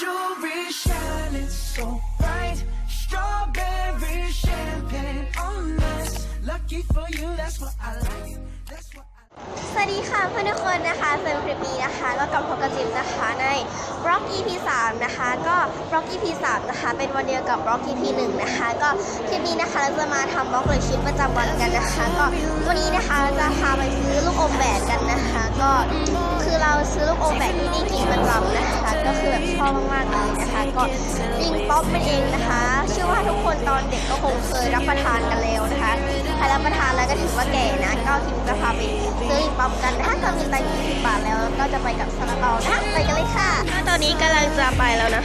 jewelry shining so bright. Strawberry champagne on us. Lucky for you, that's what I like. That's what สวัสดีค่ะเพื่อนทุกคนนะคะสำหรับคลิปนี้นะคะ ก็กลับพบกับจิมนะคะในบล็อก EP 3นะคะ ก็บล็อก EP 3นะคะ เป็นวันเดียวกับบล็อก EP 1นะคะ ก็คลิปนี้นะคะเราจะมาทำบล็อกเลยชีวิตประจำวันกันนะคะ ก็วันนี้นะคะจะพาไปซื้อลูกอมแบดกันนะคะ ก็คือเราซื้อลูกอมแบดที่นี่กินประจำ อบมากๆเลยนะคะก็ริงป๊อปมันเองนะคะเชื่อว่าทุกคนตอนเด็กก็คงเคยรับประทานกันแล้วนะคะใครรับประทานแล้วก็ถือว่าแก่นะก็คิมจะพาไปซื้อริงป๊อปกันนะคะก็มีตังค์20บาทแล้วก็จะไปกับซาลาเปานะไปกันเลยค่ะตอนนี้กำลังจะไปแล้วนะ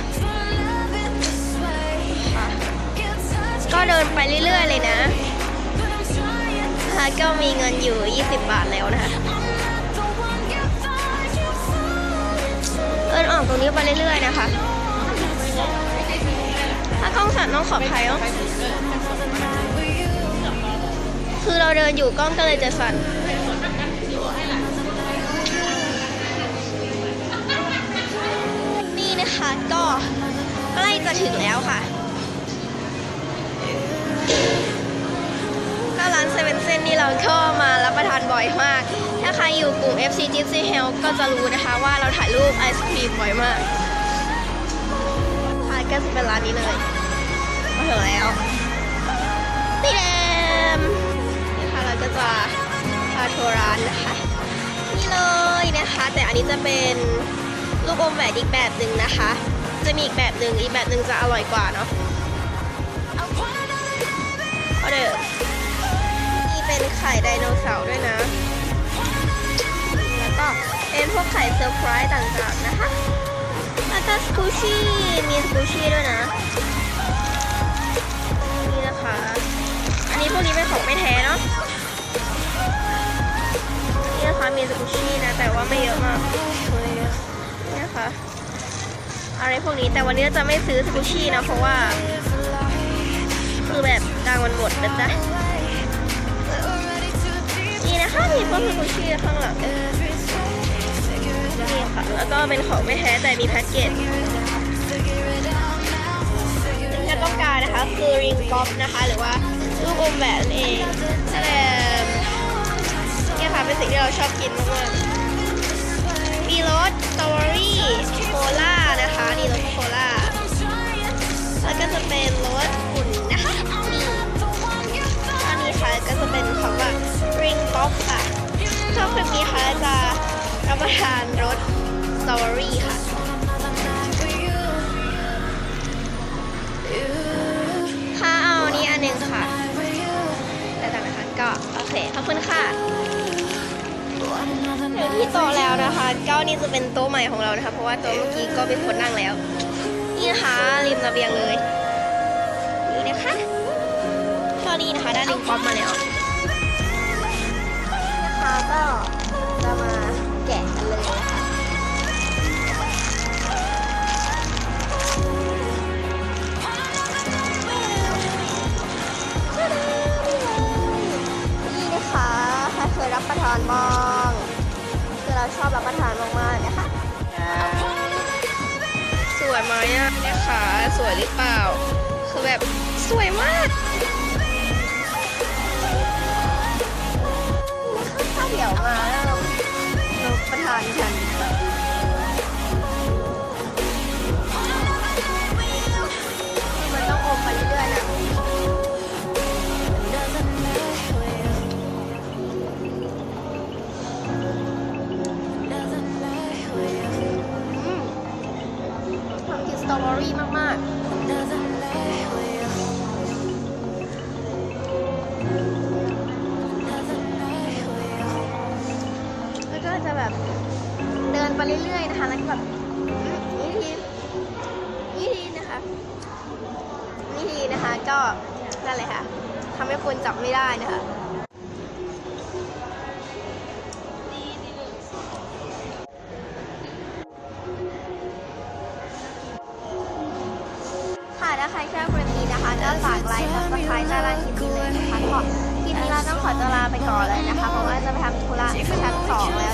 ก็เดินไปเรื่อย ๆ เลยนะค่ะก็มีเงินอยู่ 20 บาทแล้วนะคะ อินออกตรงนี้ไปเรื่อยๆนะคะ ถ้ากล้องสั่นต้องขออภัยเนาะคือเราเดินอยู่กล้องก็เลยจะสั่นนี่นะคะก็ใกล้จะถึงแล้วค่ะ ก็ร้านเซเว่นเซนนี่เราก็มารับประทานบ่อยมาก ใครอยู่กลุ่ม FC Gypsy Health ก็จะรู้นะคะว่าเราถ่ายรูปไอศครีมบ่อยมากค่ะก็จะเป็นร้านนี้เลยมาถึงแล้วนี่แดมนี่ค่ะเราก็จะพาทัวร์ร้านนะคะ นี่เลยนะคะ แต่อันนี้จะเป็นลูกอมแหวนอีกแบบหนึ่งนะคะ จะมีอีกแบบหนึ่งอีกแบบหนึ่งจะอร่อยกว่าเนาะเอาเด้อนี่เป็นไข่ไดโนเสาร์ด้วยนะ พวกไข่เซอร์ไพรส์ต่างๆนะคะแล้วก็สกูชี่มีสกูชี่ด้วยนะ นี่นะคะ อันนี้พวกนี้เป็นของไม่แท้เนาะ นี่นะคะมีสกูชี่นะ แต่ว่าไม่เยอะมากนี่นะคะอะไรพวกนี้แต่วันนี้จะไม่ซื้อสกูชี่นะ เพราะว่า คือแบบตังค์มันหมดนะจ๊ะนี่นะคะมีพวกสกูชี่ข้างหลัง แล้วก็เป็นของไม่แท้แต่มีแพ็กเกจสิ่งที่ต้องการนะคะคือริงป๊อปนะคะ หรือว่าลูกอมแหวนนั่นเองแต่เนี่ยค่ะเป็นสิ่งที่เราชอบกินมากๆมีรสสตรอเบอรี่โคลานะคะนี่รสโคลาแล้วก็จะเป็นรสอุ่นนะคะนี่อันนี้ค่ะก็จะเป็นคำว่า ring pop ค่ะชอบคลิปนี้ค่ะจะรับประทานรส ตอเบอรี่ค่ะค่ะเอานี้อันหนึ่งค่ะได้ตังนะคะก็โอเคขอบคุณค่ะถึงที่โต๊ะแล้วนะคะก็นี่จะเป็นโต๊ะใหม่ของเรานะคะเพราะว่าโต๊ะเมื่อกี้ก็เป็นคนนั่งแล้ว นี่นะคะริมระเบียงเลยนี่นะคะก็นี่นะคะได้ลิงป๊อปมาแล้ว สวยไหมอะนะคะสวยหรือเปล่า คือแบบสวยมาก รี่มากๆ แล้วก็จะแบบเดินไปเรื่อยๆนะคะ แล้วก็แบบนี่ทีนี่ทีนะคะนี่ทีนะคะ ก็นั่นเลยค่ะทำให้คนจับไม่ได้นะคะ ใครชอบคลิปนี้นะคะก็ฝากไลค์ subscribe ใต้ล่างคลิปนี้เลยนะคะขอคลิปนี้เราต้องขอตัวลาไปก่อนเลยนะคะ เพราะว่าจะไปทำธุระชั้นสองแล้ว